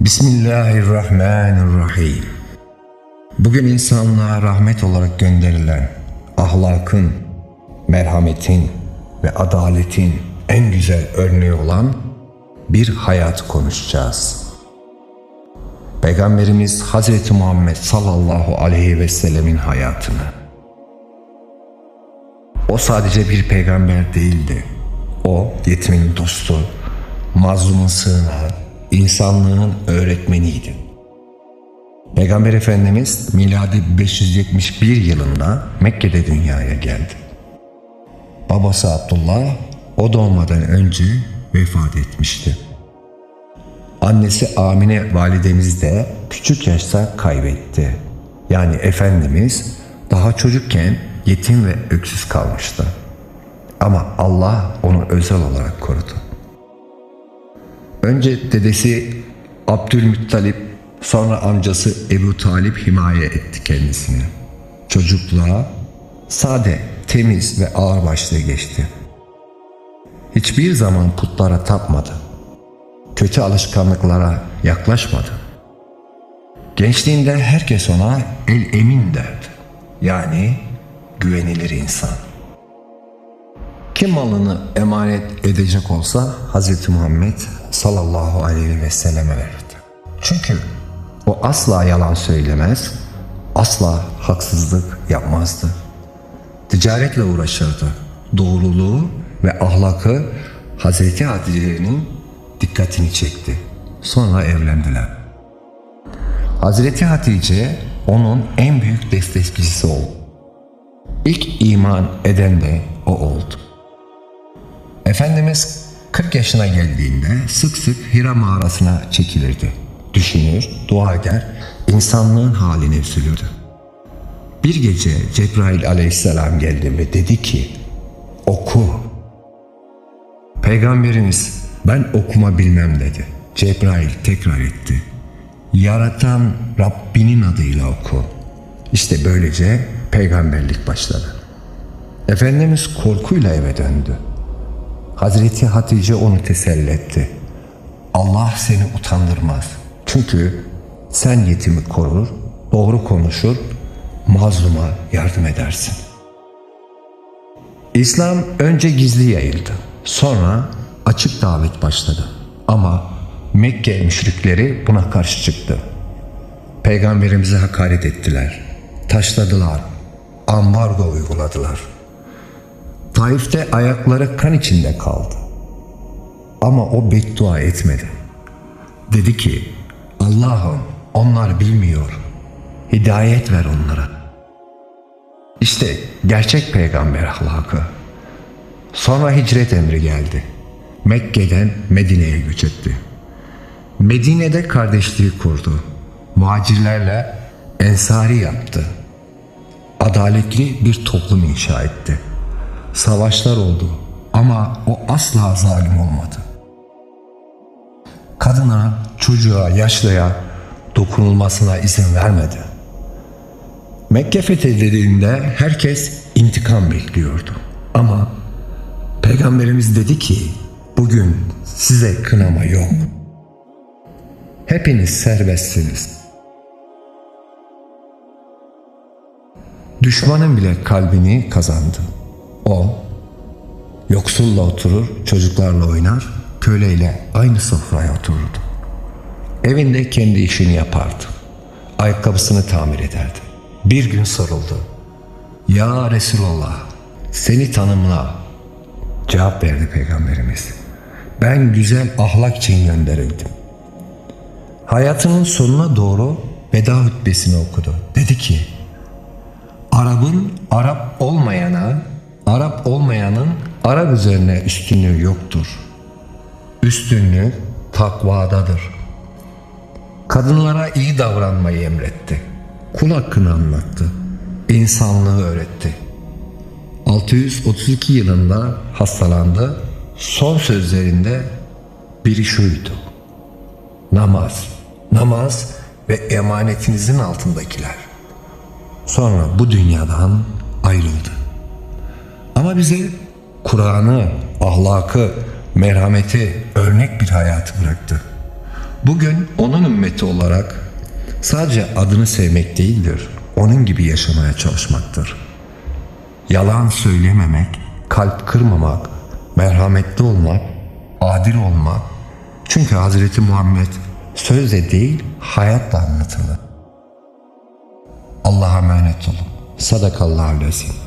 Bismillahirrahmanirrahim. Bugün insanlığa rahmet olarak gönderilen ahlakın, merhametin ve adaletin en güzel örneği olan bir hayat konuşacağız. Peygamberimiz Hazreti Muhammed sallallahu aleyhi ve sellemin hayatını. O sadece bir peygamber değildi. O yetimin dostu, mazlumun sığınağı, insanlığın öğretmeniydi. Peygamber Efendimiz miladi 571 yılında Mekke'de dünyaya geldi. Babası Abdullah o doğmadan önce vefat etmişti. Annesi Amine validemiz de küçük yaşta kaybetti. Yani Efendimiz daha çocukken yetim ve öksüz kalmıştı. Ama Allah onu özel olarak korudu. Önce dedesi Abdülmuttalip, sonra amcası Ebu Talip himaye etti kendisini. Çocukluğa sade, temiz ve ağırbaşlı geçti. Hiçbir zaman putlara tapmadı. Kötü alışkanlıklara yaklaşmadı. Gençliğinde herkes ona el emin derdi. Yani güvenilir insan. Kim malını emanet edecek olsa Hz. Muhammed sallallahu aleyhi ve selleme verirdi. Çünkü o asla yalan söylemez, asla haksızlık yapmazdı. Ticaretle uğraşırdı. Doğruluğu ve ahlakı Hazreti Hatice'nin dikkatini çekti. Sonra evlendiler. Hazreti Hatice onun en büyük destekçisi oldu. İlk iman eden de o oldu. Efendimiz 40 yaşına geldiğinde sık sık Hira mağarasına çekilirdi. Düşünür, dua eder, insanlığın halini üzülürdü. Bir gece Cebrail aleyhisselam geldi ve dedi ki, oku. Peygamberimiz ben okuma bilmem dedi. Cebrail tekrar etti. Yaratan Rabbinin adıyla oku. İşte böylece peygamberlik başladı. Efendimiz korkuyla eve döndü. Hazreti Hatice onu teselli etti. Allah seni utandırmaz. Çünkü sen yetimi korur, doğru konuşur, mazluma yardım edersin. İslam önce gizli yayıldı. Sonra açık davet başladı. Ama Mekke müşrikleri buna karşı çıktı. Peygamberimize hakaret ettiler. Taşladılar. Ambargo uyguladılar. Taif'te ayakları kan içinde kaldı. Ama o beddua etmedi. Dedi ki Allah'ım onlar bilmiyor. Hidayet ver onlara. İşte gerçek peygamber ahlakı. Sonra hicret emri geldi. Mekke'den Medine'ye göç etti. Medine'de kardeşliği kurdu. Muhacirlerle ensari yaptı. Adaletli bir toplum inşa etti. Savaşlar oldu ama o asla zalim olmadı. Kadına, çocuğa, yaşlıya dokunulmasına izin vermedi. Mekke fethedildiğinde herkes intikam bekliyordu. Ama Peygamberimiz dedi ki bugün size kınama yok. Hepiniz serbestsiniz. Düşmanın bile kalbini kazandı. O yoksulla oturur, çocuklarla oynar, köleyle aynı sofraya otururdu. Evinde kendi işini yapardı. Ayakkabısını tamir ederdi. Bir gün soruldu. Ya Resulallah seni tanımla. Cevap verdi Peygamberimiz. Ben güzel ahlak için gönderildim. Hayatının sonuna doğru veda hutbesini okudu. Dedi ki, Arap'ın Arap olmayana, Arap olmayanın Arap üzerine üstünlüğü yoktur. Üstünlüğü takvadadır. Kadınlara iyi davranmayı emretti. Kul hakkını anlattı. İnsanlığı öğretti. 632 yılında hastalandı. Son sözlerinde biri şuydu. Namaz, namaz ve emanetinizin altındakiler. Sonra bu dünyadan ayrıldı. Ama bize Kur'an'ı, ahlakı, merhameti örnek bir hayatı bıraktı. Bugün onun ümmeti olarak sadece adını sevmek değildir, onun gibi yaşamaya çalışmaktır. Yalan söylememek, kalp kırmamak, merhametli olmak, adil olmak. Çünkü Hazreti Muhammed sözle değil, hayatla anlatılır. Allah'a emanet olun. Sadakallahu aleyhi